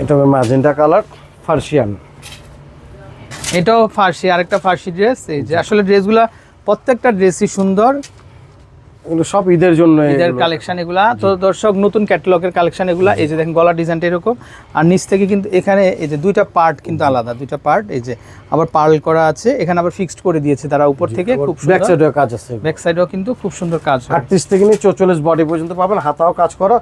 এটা হবে magenta colour ফার্সিয়ান। এটাও ফার্সি আরেকটা ফার্সি ড্রেস এই যে আসলে ড্রেসগুলা প্রত্যেকটা ড্রেসই সুন্দর। এগুলো সব ঈদের জন্য ঈদের। কালেকশন এগুলা। তো দর্শক নতুন ক্যাটালগের কালেকশন এগুলা এই যে দেখেন গলার ডিজাইনটা এরকম। আর নিচ থেকে কিন্তু এখানে এই যে দুইটা পার্ট কিন্তু আলাদা দুইটা পার্ট এই যে আবার পার্ল করা আছে। এখানে আবার ফিক্সড করে দিয়েছে তারা উপর থেকে খুব ব্যাক সাইডেও কাজ আছে। ব্যাক সাইডেও কিন্তু খুব সুন্দর কাজ আটত্রিশ থেকে নিয়ে চৌচল্লিশ বডি পর্যন্ত পাবেন হাতাও কাজ করা।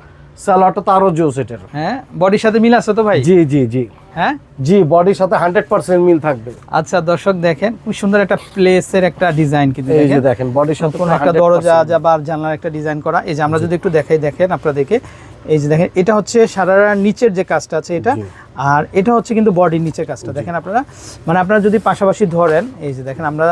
স্যালাডটা তো আরও জোস এটার। হ্যাঁ? বডির সাথে মিল আছে তো ভাই? জি জি জি। হ্যাঁ? জি বডির সাথে হান্ড্রেড পার্সেন্ট মিল থাকবে। আচ্ছা দর্শক দেখেন খুব সুন্দর একটা প্লেসের একটা ডিজাইন কিন্তু এই যে দেখেন। দেখেন বডির সাথে কোনো একটা দরজা যা বা জানলার একটা ডিজাইন করা। এই যে আমরা যদি একটু দেখাই দেখেন আপনাদেরকে এই যে দেখেন এটা হচ্ছে সারারা নিচের যে কাজটা আছে এটা আর এটা হচ্ছে কিন্তু বডির নিচের কাজটা। দেখেন আপনারা মানে আপনারা যদি পাশাপাশি ধরেন এই যে দেখেন আমরা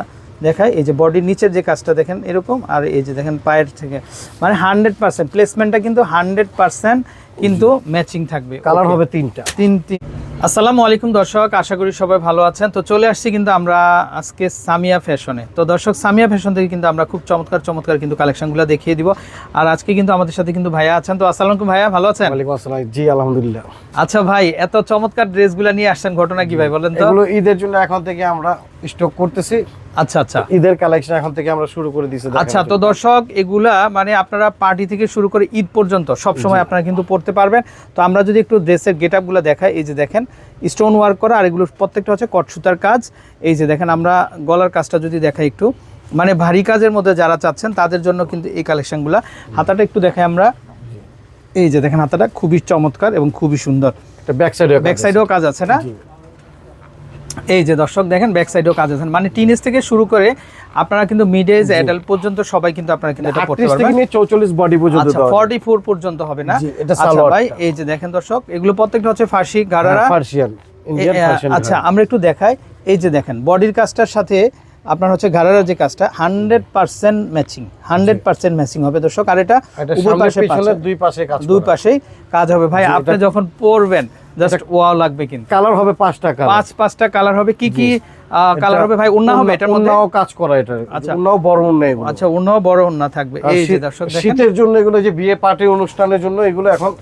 দেখাই, এই যে বডির নিচের যে কাজটা দেখেন এরকম, আর এই যে দেখেন পায়ের থেকে মানে হান্ড্রেড পার্সেন্ট প্লেসমেন্টটা কিন্তু হান্ড্রেড পার্সেন্ট কিন্তু ম্যাচিং থাকবে। কালার হবে তিনটা। তিন তিন। আসসালামু আলাইকুম দর্শক আশা করি সবাই ভালো আছেন। তো চলে আসছি কিন্তু আমরা আজকে সামিয়া ফ্যাশনে। তো দর্শক সামিয়া ফ্যাশন থেকে কিন্তু আমরা খুব চমৎকার চমৎকার কিন্তু কালেকশনগুলো দেখিয়ে দিব। আর আজকে কিন্তু আমাদের সাথে কিন্তু ভাইয়া আছেন। তো আসসালামু ভাইয়া ভালো আছেন? ওয়ালাইকুম আসসালাম। জি আলহামদুলিল্লাহ। আচ্ছা ভাই এত চমৎকার ড্রেসগুলো নিয়ে আসছেন ঘটনা কি ভাই বলেন তো? এগুলো ঈদের জন্য এখন থেকে আমরা স্টক করতেছি। আচ্ছা আচ্ছা। ঈদের কালেকশন এখন থেকে আমরা শুরু করে দিয়েছি আচ্ছা তো দর্শক এগুলা মানে আপনারা পার্টি থেকে শুরু করে ঈদ পর্যন্ত সব সময় আপনারা কিন্তু পড়তে পারবেন। তো আমরা যদি একটু ড্রেসের গেট আপগুলো দেখাই এই যে দেখেন স্টোন ওয়ার্ক করা আর এগুলো প্রত্যেকটা হচ্ছে কটসুতার কাজ। এই যে দেখেন আমরা গলার কাজটা যদি দেখাই একটু মানে ভারী কাজের মধ্যে যারা চাচ্ছেন তাদের জন্য কিন্তু এই কালেকশানগুলো। হাতাটা একটু দেখাই আমরা। এই যে দেখেন হাতাটা খুবই চমৎকার এবং খুবই সুন্দর। এটা ব্যাক সাইডে ব্যাক সাইডেও কাজ আছে না? এই যে দর্শক দেখেন ব্যাক সাইডেও কাজ আছে। মানে টিনেজ থেকে শুরু করে আপনারা কিন্তু মিড এজ অ্যাডাল্ট পর্যন্ত সবাই কিন্তু আপনারা কিন্তু এটা 38 পারবেন থেকে নিয়ে চৌচল্লিশ বডি পর্যন্ত আচ্ছা 44 পর্যন্ত হবে না? এটা আচ্ছা ভাই এই যে দেখেন দর্শক এগুলো প্রত্যেকটা হচ্ছে ফার্সি গারারা। হ্যাঁ, পার্সিয়ান ইন্ডিয়ান এ- আচ্ছা আমরা একটু দেখাই। এই যে দেখেন বডির কাজটার সাথে আপনার হচ্ছে গারারা যে কাজটা hundred percent matching hundred percent matching হবে দর্শক। আর এটা সামনে পাশে দুই পাশে কাজ দুই পাশেই কাজ হবে। ভাই আপনি যখন পরবেন জাস্ট ওয়াও লাগবে কিন্তু। কালার হবে পাঁচটা কালার পাঁচ পাঁচটা কালার হবে। কি কি কালার হবে ভাই? হবে এটার মধ্যে? কাজ করা এটা। আচ্ছা। বড় এগুলো। আচ্ছা বড় থাকবে। এই যে দর্শক দেখেন। শীতের জন্য এগুলো যে বিয়ে পার্টি অনুষ্ঠানের জন্য এগুলো এখন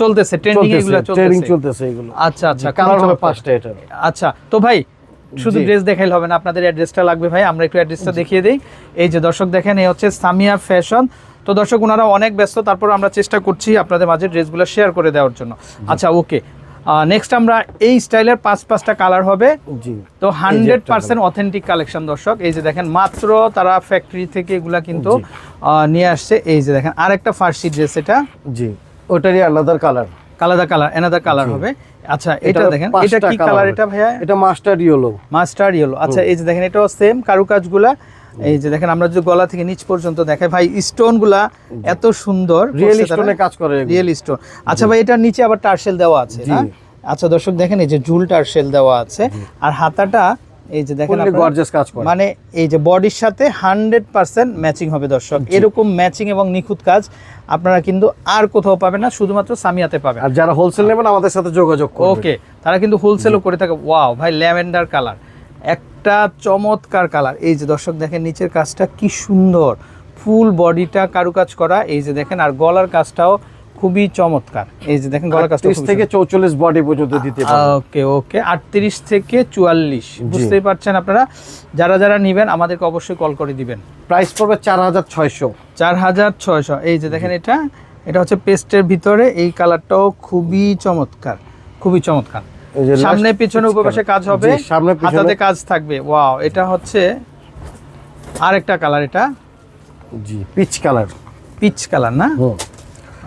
চলতেছে ট্রেন্ডিং এগুলো চলতেছে চলতেছে। এগুলো। আচ্ছা আচ্ছা কালার হবে পাঁচটা এটা। আচ্ছা তো ভাই শুধু। ড্রেস দেখাইলে হবে না আপনাদের অ্যাড্রেসটা লাগবে ভাই। আমরা একটু অ্যাড্রেসটা দেখিয়ে দিই। এই যে দর্শক দেখেন এই হচ্ছে সামিয়া ফ্যাশন তো দর্শক ওনারা অনেক ব্যস্ত তারপর আমরা চেষ্টা করছি আপনাদের মাঝে ড্রেসগুলো শেয়ার করে দেওয়ার জন্য। আচ্ছা ওকে নেক্সট আমরা এই স্টাইলের পাঁচ পাঁচটা কালার হবে। জি। তো হান্ড্রেড পার্সেন্ট অথেন্টিক কালেকশন দর্শক। এই যে দেখেন মাত্র তারা ফ্যাক্টরি থেকে এগুলা কিন্তু নিয়ে আসছে। এই যে দেখেন আরেকটা ফার্সি ড্রেস এটা। জি। ওটারই আলাদার কালার কালাদা কালার এনাদার কালার হবে। আচ্ছা এটা দেখেন এটা কি কালার এটা ভাইয়া? এটা মাস্টার ইয়েলো মাস্টার ইয়েলো আচ্ছা এই যে দেখেন এটাও সেম কারুকাজগুলা। এই যে দেখেন আমরা যে গলা থেকে নিচ পর্যন্ত দেখাই ভাই স্টোনগুলা এত সুন্দর। রিয়েল স্টোনে কাজ করে রিয়েল স্টোন আচ্ছা ভাই এটার নিচে আবার টার্সেল দেওয়া আছে। না? আচ্ছা দর্শক দেখেন এই যে ঝুল টার্সেল দেওয়া আছে। আর হাতাটা এই যে দেখেন গর্জিয়াস কাজ করে। মানে এই যে বডির সাথে হান্ড্রেড পার্সেন্ট ম্যাচিং হবে দর্শক। এরকম ম্যাচিং এবং নিখুঁত কাজ আপনারা কিন্তু আর কোথাও পাবেন না শুধুমাত্র সামিয়াতে পাবেন। আর যারা হোলসেল নেবেন আমাদের সাথে যোগাযোগ করবেন। ওকে তারা কিন্তু হোলসেলও করে থাকে। ওয়াও ভাই ল্যাভেন্ডার কালার। একটা চমৎকার কালার। এই যে দর্শক দেখেন নিচের কাজটা কি সুন্দর। ফুল বডিটা কারুকাজ করা। এই যে দেখেন আর গলার কাজটাও খুবই চমৎকার। এই যে দেখেন গলার কাজটা 30 থেকে চৌচল্লিশ বডি পর্যন্ত দিতে ওকে ওকে। আটত্রিশ থেকে চুয়াল্লিশ। বুঝতেই পারছেন আপনারা? যারা যারা নেবেন আমাদেরকে অবশ্যই কল করে দিবেন। প্রাইস পড়বে চার হাজার ছয়শো। চার হাজার ছয়শো। এই যে দেখেন এটা এটা হচ্ছে পেস্টের ভিতরে। এই কালারটাও খুবই চমৎকার। খুবই চমৎকার। সামনে পিছনে উপপাশে কাজ হবে। সামনে পিছনে। হাতাতে কাজ থাকবে। ওয়াও এটা হচ্ছে আরেকটা কালার এটা। জি পিচ কালার পিচ কালার না?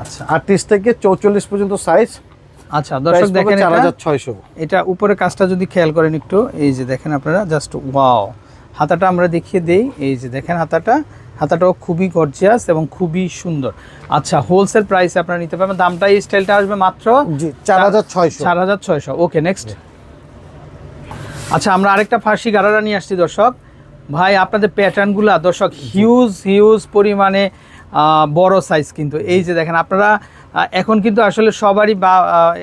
আচ্ছা। আটত্রিশ থেকে চৌচল্লিশ পর্যন্ত সাইজ আচ্ছা দর্শক দেখেন এটা। হাজার ছয়শো। এটা উপরে কাজটা যদি খেয়াল করেন একটু এই যে দেখেন আপনারা জাস্ট ওয়াও হাতাটা আমরা দেখিয়ে দেই এই যে দেখেন হাতাটা। হাতাটাও খুবই গর্জিয়াস এবং খুবই সুন্দর। আচ্ছা হোলসেল প্রাইসে আপনারা নিতে পারবেন। দামটা এই স্টাইলটা আসবে মাত্র চার হাজার ছয়শো। চার হাজার ছয়শো। ওকে নেক্সট আচ্ছা আমরা আরেকটা ফার্সি গারারা নিয়ে আসছি দর্শক। ভাই আপনাদের প্যাটার্নগুলো দর্শক হিউজ হিউজ পরিমাণে বড় সাইজ কিন্তু। এই যে দেখেন আপনারা এখন কিন্তু আসলে সবারই বা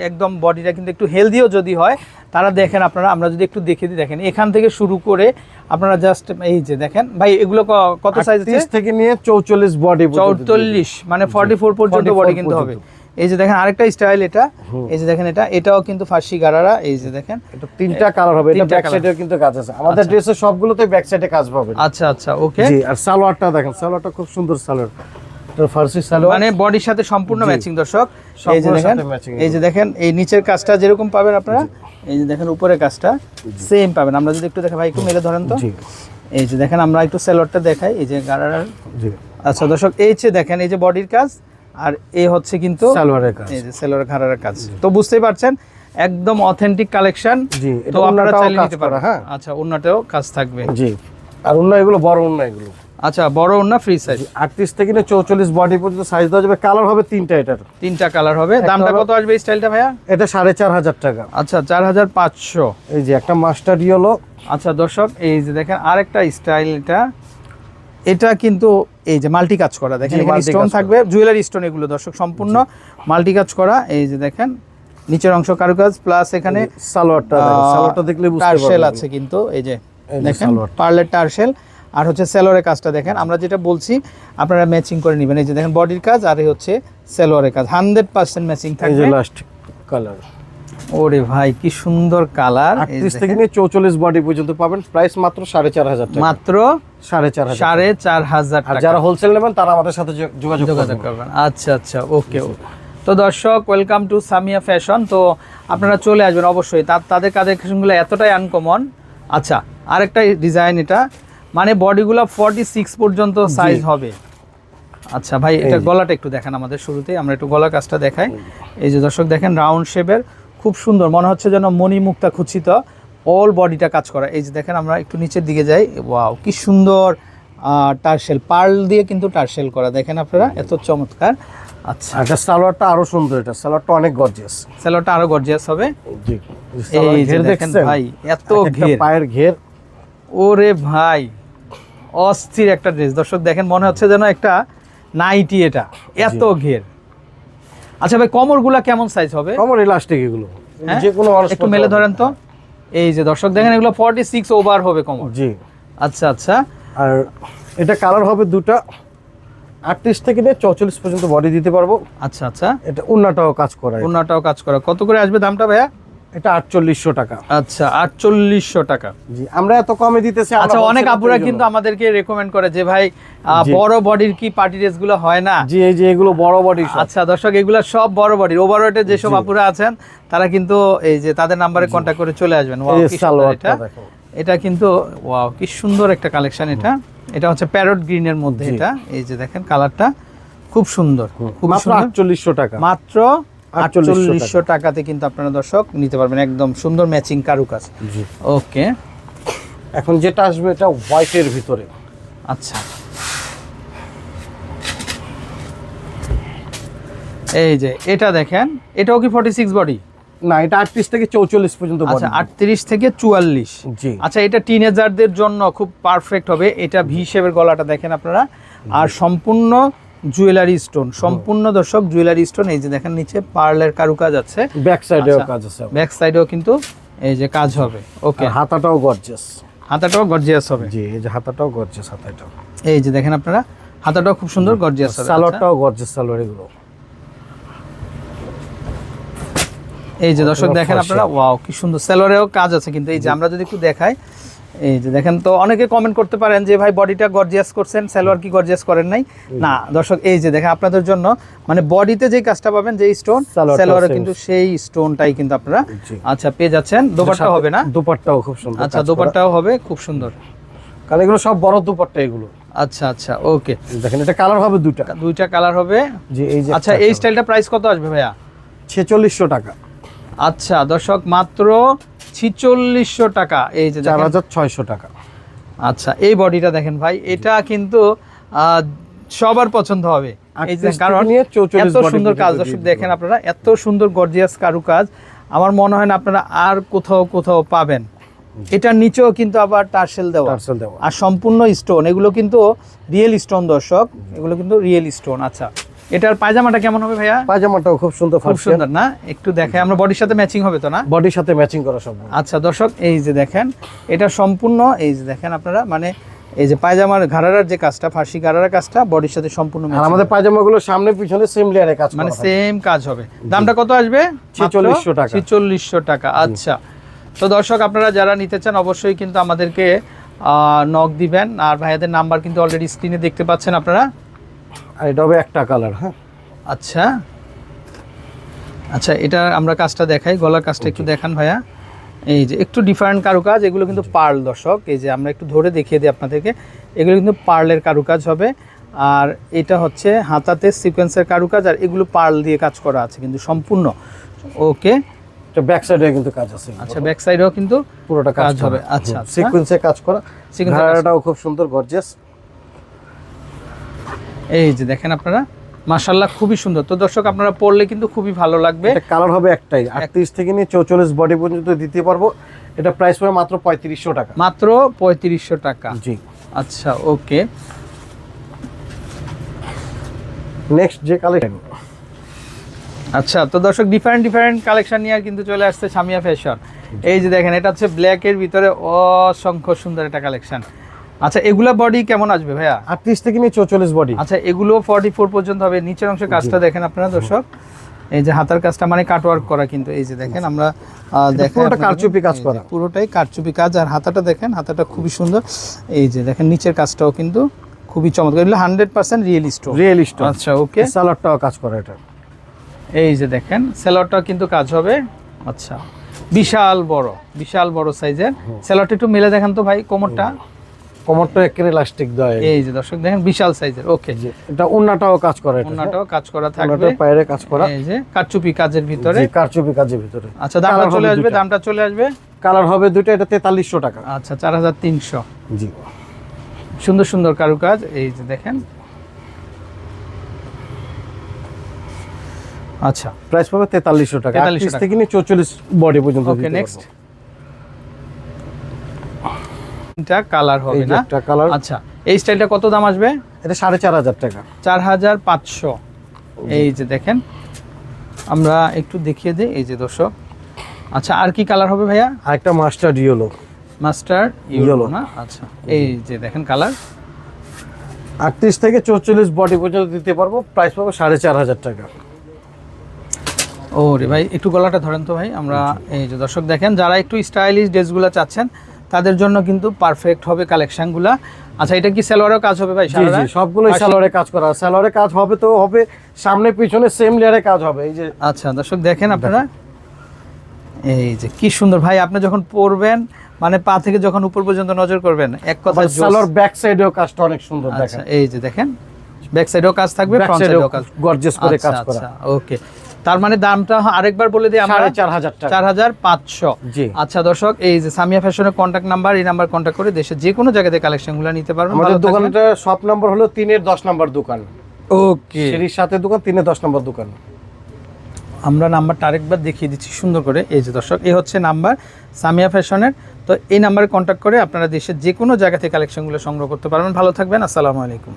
একদম বডিটা কিন্তু একটু হেলদিও যদি হয় তারা দেখেন আপনারা আমরা যদি একটু দেখে দিই দেখেন এখান থেকে শুরু করে আপনারা জাস্ট এই যে দেখেন ভাই এগুলো কত সাইজ আছে? থেকে নিয়ে চৌচল্লিশ বডি চৌচল্লিশ মানে ফর্টি ফোর পর্যন্ত বডি কিন্তু হবে। এই যে দেখেন আরেকটা স্টাইল এটা। এই যে দেখেন এটা এটাও কিন্তু ফার্সি গারারা এই যে দেখেন। এটা তিনটা কালার হবে এটা ব্যাক সাইডের কিন্তু কাজ আছে। আমাদের ড্রেসে ড্রেসের সবগুলোতে ব্যাক সাইডে কাজ পাবে। আচ্ছা আচ্ছা ওকে জি আর সালোয়ারটা দেখেন সালোয়ারটা খুব সুন্দর সালোয়ার। এটা ফার্সি সালোয়ার মানে বডির সাথে সম্পূর্ণ ম্যাচিং দর্শক। এই যে দেখেন এই যে দেখেন এই নিচের কাজটা যেরকম পাবেন আপনারা এই যে দেখেন উপরের কাজটা সেম পাবেন। আমরা যদি একটু দেখা ভাই একটু মেলে ধরেন তো। এই যে দেখেন আমরা একটু সেলরটা দেখাই। এই যে জি। আচ্ছা দর্শক এই যে দেখেন এই যে বডির কাজ আর এই হচ্ছে কিন্তু সালোয়ারের কাজ। এই যে সেলর ঘাড়ার কাজ। তো বুঝতেই পারছেন একদম অথেন্টিক কালেকশন জি তো আপনারা চাইলে নিতে পারেন হ্যাঁ। আচ্ছা অন্যটাও কাজ থাকবে। জি। আর অন্য এগুলো বড় অন্য এগুলো। আচ্ছা বড় অন্য ফ্রি সাইজ আটত্রিশ থেকে নিয়ে চৌচল্লিশ বডি পর্যন্ত সাইজ দেওয়া যাবে। কালার হবে তিনটা এটার। তিনটা কালার হবে। দামটা কত আসবে এই স্টাইলটা ভাইয়া? এটা সাড়ে চার হাজার টাকা। আচ্ছা চার হাজার পাঁচশো। এই যে একটা মাস্টার ইয়েলো আচ্ছা দর্শক এই যে দেখেন আরেকটা স্টাইল এটা এটা কিন্তু এই যে মাল্টি কাজ করা। দেখেন এখানে স্টোন থাকবে জুয়েলারি স্টোন এগুলো দর্শক সম্পূর্ণ মাল্টি কাজ করা। এই যে দেখেন নিচের অংশ কারুকাজ প্লাস এখানে সালোয়ারটা সালোয়ারটা দেখলে বুঝতে পারবেন। আছে কিন্তু এই যে দেখেন। পার্লের টার্সেল। আর হচ্ছে সেলোয়ারের কাজটা দেখেন আমরা যেটা বলছি আপনারা ম্যাচিং করে নেবেন। এই যে দেখেন বডির কাজ আর এই হচ্ছে সেলোয়ারের কাজ। হান্ড্রেড পার্সেন্ট ম্যাচিং থাকবে। লাস্ট কালার ওরে ভাই কি সুন্দর কালার আটত্রিশ থেকে নিয়ে চৌচল্লিশ বডি পর্যন্ত পাবেন। প্রাইস মাত্র সাড়ে চার হাজার মাত্র সাড়ে চার সাড়ে চার হাজার আর যারা হোলসেল নেবেন তারা আমাদের সাথে যোগ- যোগাযোগ যোগাযোগ করবেন। আচ্ছা আচ্ছা ওকে ওকে তো দর্শক ওয়েলকাম টু সামিয়া ফ্যাশন তো আপনারা চলে আসবেন অবশ্যই। তাদের কালেকশনগুলো এতটাই আনকমন আচ্ছা আরেকটা ডিজাইন এটা। মানে বডিগুলো ফর্টি সিক্স পর্যন্ত সাইজ হবে। আচ্ছা ভাই এটা গলাটা একটু দেখেন আমাদের শুরুতেই আমরা একটু গলা কাজটা দেখাই। এই যে। দর্শক দেখেন রাউন্ড শেপের খুব সুন্দর মনে হচ্ছে যেন মণিমুক্তা খুচিত অল বডিটা কাজ করা। এই যে দেখেন আমরা একটু নিচের দিকে যাই। ওয়াও কি সুন্দর টার্সেল পার্ল দিয়ে কিন্তু টার্সেল করা। দেখেন আপনারা এত চমৎকার। আচ্ছা। এটা সালোয়ারটা আরও সুন্দর এটা সালোয়ারটা অনেক গর্জিয়াস সেলোটা আরও গর্জিয়াস হবে। জি। এই দেখেন ভাই এত ঘের। পায়ের ঘের। ওরে ভাই অস্থির একটা ড্রেস দর্শক দেখেন মনে হচ্ছে যেন একটা নাইটি এটা। এত ঘের। আচ্ছা ভাই কমরগুলা কেমন সাইজ হবে? আমার ইলাস্টিক এগুলো। হ্যাঁ? যে কোনো একটু মেলে ধরেন তো। এই যে দর্শক দেখেন এগুলো ফর্টি সিক্স ওভার হবে কমর। জি। আচ্ছা আচ্ছা। আর এটা কালার হবে দুটা। আটত্রিশ থেকে নিয়ে চৌচল্লিশ পর্যন্ত বডি দিতে পারব। আচ্ছা আচ্ছা। এটা উন্নাটাও কাজ করা ওনাটাও কাজ করা কত করে আসবে দামটা ভাইয়া? এটা আটচল্লিশশো টাকা। আচ্ছা আটচল্লিশশো টাকা। জি আমরা এত কমে দিতেছি আচ্ছা অনেক আপুরা কিন্তু আমাদেরকে রেকমেন্ড করে যে ভাই বড় বডির কি পার্টি ড্রেসগুলো হয় না? জি এই যে এগুলো বড় বডি আচ্ছা দর্শক এগুলা সব বড় বডির ওভারওয়েটে। আপুরা আছেন তারা কিন্তু এই যে তাদের নাম্বারে কন্ট্যাক্ট করে চলে আসবেন। Wow, কি সুন্দর এটা। এটা কিন্তু ওয়াও কি সুন্দর একটা কালেকশন এটা। এটা হচ্ছে প্যারট গ্রিনের মধ্যে এটা। এই যে দেখেন কালারটা খুব সুন্দর খুব মাত্র সুন্দর। আটচল্লিশশো টাকা। মাত্র 4800 আটচল্লিশশো টাকাতে কিন্তু আপনারা দর্শক নিতে পারবেন একদম সুন্দর ম্যাচিং কারুকাজ। ওকে। এখন যেটা আসবে এটা হোয়াইটের ভিতরে। আচ্ছা। এই যে এটা দেখেন এটাও কি ফর্টি সিক্স বডি না এটা আটত্রিশ থেকে চৌচল্লিশ পর্যন্ত আচ্ছা আটত্রিশ থেকে চুয়াল্লিশ। জি। আচ্ছা এটা টিনেজারদের জন্য খুব পারফেক্ট হবে। এটা ভি শেপের গলাটা দেখেন আপনারা। আর সম্পূর্ণ জুয়েলারি স্টোন সম্পূর্ণ দর্শক জুয়েলারি স্টোন এই যে দেখেন নিচে পার্লের কারুকাজ আছে। ব্যাক সাইডেও আচ্ছা। কাজ আছে। ব্যাক সাইডেও কিন্তু এই যে কাজ হবে। ওকে হাতাটাও গর্জিয়াস হাতাটাও গর্জিয়াস হবে। জি এই যে হাতাটাও গর্জিয়াস হাতাটাও। এই যে দেখেন আপনারা হাতাটাও খুব সুন্দর গর্জিয়াস হবে। সালোয়ারটাও গর্জিয়াস সালোয়ার এগুলো এই যে দর্শক দেখেন আপনারা ওয়াও কি সুন্দর। সেলোয়ারেও কাজ আছে কিন্তু এই যে আমরা যদি একটু দেখাই এই যে দেখেন তো অনেকে কমেন্ট করতে পারেন যে ভাই বডিটা গর্জিয়াস করছেন সেলোয়ার কি গর্জিয়াস করেন নাই? না দর্শক এই যে দেখেন আপনাদের জন্য মানে বডিতে যে কাজটা পাবেন যে স্টোন সেলোয়ারে কিন্তু সেই স্টোনটাই কিন্তু আপনারা আচ্ছা পেয়ে যাচ্ছেন। দোপাট্টা হবে না? দুপাট্টাও খুব সুন্দর আচ্ছা দোপাট্টাও হবে খুব সুন্দর। কারণ এগুলো সব বড় দুপাট্টা এগুলো। আচ্ছা আচ্ছা ওকে। দেখেন এটা কালার হবে দুটা দুইটা কালার হবে? যে এই যে আচ্ছা এই স্টাইলটা প্রাইস কত আসবে ভাইয়া? ছেচল্লিশশো টাকা। আচ্ছা দর্শক মাত্র ছিচল্লিশশো টাকা। এই যে চার হাজার ছয়শো টাকা। আচ্ছা এই বডিটা দেখেন ভাই এটা কিন্তু সবার পছন্দ হবে। এই যে কারণ এত সুন্দর কাজ দর্শক দেখেন আপনারা এত সুন্দর গর্জিয়াস কারু কাজ আমার মনে হয় না আপনারা আর কোথাও কোথাও পাবেন। এটার নিচেও কিন্তু আবার টার্সেল দেওয়া। টার্সেল দেওয়া। আর সম্পূর্ণ স্টোন এগুলো কিন্তু রিয়েল স্টোন দর্শক এগুলো কিন্তু রিয়েল স্টোন আচ্ছা। এটার পায়জামাটা কেমন হবে ভাইয়া? পায়জামাটাও খুব সুন্দর খুব সুন্দর না? একটু দেখে আমরা বডির সাথে ম্যাচিং হবে তো না? বডির সাথে ম্যাচিং করা সব আচ্ছা দর্শক এই যে দেখেন এটা সম্পূর্ণ এই যে দেখেন আপনারা মানে এই যে পায়জামার ঘাড়ার যে কাজটা ফার্সি ঘাড়ার কাজটা বডির সাথে সম্পূর্ণ আর আমাদের পায়জামাগুলো সামনে পিছনে সেম লেয়ারে কাজ মানে সেম কাজ হবে। দামটা কত আসবে? 4600 টাকা। ছিচল্লিশশো টাকা আচ্ছা। তো দর্শক আপনারা যারা নিতে চান অবশ্যই কিন্তু আমাদেরকে নক দিবেন। আর ভাইয়াদের নাম্বার কিন্তু অলরেডি স্ক্রিনে দেখতে পাচ্ছেন আপনারা। আর এটা হবে একটা কালার হ্যাঁ। আচ্ছা। আচ্ছা এটা আমরা কাজটা দেখাই গলার কাজটা একটু দেখান ভাইয়া। এই যে একটু ডিফারেন্ট কারুকাজ এগুলো কিন্তু পার্ল দর্শক এই যে আমরা একটু ধরে দেখিয়ে দিই আপনাদেরকে এগুলো কিন্তু পার্লের কারুকাজ হবে। আর এটা হচ্ছে হাতাতে সিকোয়েন্সের কারুকাজ আর এগুলো পার্ল দিয়ে কাজ করা আছে কিন্তু সম্পূর্ণ। ওকে ব্যাক সাইডে কিন্তু কাজ আছে। আচ্ছা ব্যাক সাইডেও কিন্তু পুরোটা কাজ হবে। আচ্ছা, আচ্ছা। সিকোয়েন্সে কাজ করা। এ খুব সুন্দর গর্জিয়াস এই যে দেখেন আপনারা মাশাল্লাহ খুবই সুন্দর। তো দর্শক আপনারা পড়লে কিন্তু খুবই ভালো লাগবে। কালার হবে একটাই আটত্রিশ থেকে নিয়ে চৌচল্লিশ বডি পর্যন্ত দিতে পারব। এটা প্রাইস পড়বে মাত্র পঁয়ত্রিশশো টাকা। মাত্র পঁয়ত্রিশশো টাকা। জি। আচ্ছা ওকে। নেক্সট যে কালেকশন আচ্ছা তো দর্শক ডিফারেন্ট ডিফারেন্ট কালেকশন নিয়ে কিন্তু চলে আসছে সামিয়া ফ্যাশন এই যে দেখেন এটা হচ্ছে ব্ল্যাকের ভিতরে অসংখ্য সুন্দর একটা কালেকশন আচ্ছা এগুলা বডি কেমন আসবে ভাইয়া? আটত্রিশ থেকে নিয়ে চৌচল্লিশ বডি আচ্ছা এগুলো ফর্টি ফোর পর্যন্ত হবে। নিচের অংশের কাজটা দেখেন আপনারা দর্শক। এই যে হাতার কাজটা মানে কাটওয়ার্ক করা কিন্তু এই যে দেখেন আমরা আহ, দেখাই পুরোটা কারচুপি কাজ করা। পুরোটাই কারচুপি কাজ আর হাতাটা দেখেন হাতাটা খুবই সুন্দর। এই যে দেখেন নিচের কাজটাও কিন্তু খুবই চমৎকার। এগুলো hundred percent real stone real stone আচ্ছা ওকে সালাডটাও কাজ করা এটা। এই যে দেখেন সেলরটা কিন্তু কাজ হবে। আচ্ছা বিশাল বড় বিশাল বড় সাইজের সেলরটা একটু মেলে দেখেন তো ভাই কোমরটা। কোমরটা একেবারে ইলাস্টিক এর। এই যে দর্শক দেখেন বিশাল সাইজের ওকে এটা উন্নাটাও কাজ করে এটা। কাজ করা থাকবে। উন্নাটা পায়ের কাজ করা। এই যে কারচুপি কাজের ভিতরে। জি, কারচুপি কাজের ভিতরে। আচ্ছা দামটা চলে আসবে দামটা চলে আসবে? কালার হবে দুটো এটা তেতাল্লিশশো টাকা। আচ্ছা চার হাজার তিনশো। জি। সুন্দর সুন্দর কারুকাজ। এই যে দেখেন। আচ্ছা। প্রাইস পাবে তেতাল্লিশশো টাকা। 4300 থেকে নিয়ে চৌচল্লিশ বডি পর্যন্ত ওকে নেক্সট এটা কালার হবে না? একটা কালার আচ্ছা এই স্টাইলটা কত দাম আসবে? এটা সাড়ে চার হাজার টাকা। চার হাজার পাঁচশো। এই যে দেখেন আমরা একটু দেখিয়ে দিই এই যে দর্শক। আচ্ছা আর কি কালার হবে ভাইয়া? আর একটা মাস্টার ইয়েলো মাস্টার ইয়েলো না? আচ্ছা এই যে দেখেন কালার আটত্রিশ থেকে চৌচল্লিশ বডি পর্যন্ত দিতে পারব। প্রাইস পাবো সাড়ে চার হাজার টাকা। ও রে ভাই একটু গলাটা ধরেন তো ভাই। আমরা এই যে দর্শক দেখেন যারা একটু স্টাইলিশ ড্রেসগুলো চাচ্ছেন তাদের জন্য কিন্তু পারফেক্ট হবে কালেকশনগুলা আচ্ছা এটা কি সালোয়ারও কাজ হবে ভাই জি সবগুলোই আর- সালোয়ারে কাজ করা সালোয়ারে কাজ হবে তো হবে সামনে পিছনে সেম লেয়ারে কাজ হবে এই যে। আচ্ছা দর্শক দেখেন আপনারা। এই যে কি সুন্দর। ভাই আপনি যখন পরবেন মানে পা থেকে যখন উপর পর্যন্ত নজর করবেন এক কথা সালোয়ার ব্যাক সাইডেও কাজটা অনেক সুন্দর আচ্ছা দেখেন। এই যে দেখেন। ব্যাক সাইডেও কাজ থাকবে ফ্রন্ট সাইডেও কাজ। গর্জিয়াস করে কাজ করা। আচ্ছা ওকে তার মানে দামটা আরেকবার বলে দিই আমরা। চার হাজার টাকা। চার হাজার পাঁচশো। জি। আচ্ছা দর্শক এই যে সামিয়া ফ্যাশনের কন্ট্যাক্ট নাম্বার এই নাম্বার কন্ট্যাক্ট করে দেশের যে কোনো জায়গাতে কালেকশনগুলো নিতে পারবেন। আমাদের দোকানটা শপ নাম্বার হলো তিনের দশ নাম্বার দোকান। ওকে। সিঁড়ির সাথে দোকান তিনের দশ নাম্বার দোকান। আমরা নাম্বারটা আরেকবার দেখিয়ে দিচ্ছি সুন্দর করে। এই যে দর্শক এই হচ্ছে নাম্বার সামিয়া ফ্যাশনের। তো এই নাম্বারে কন্ট্যাক্ট করে আপনারা দেশের যে কোনো জায়গা থেকে কালেকশনগুলো সংগ্রহ করতে পারবেন। ভালো থাকবেন আসসালামু আলাইকুম।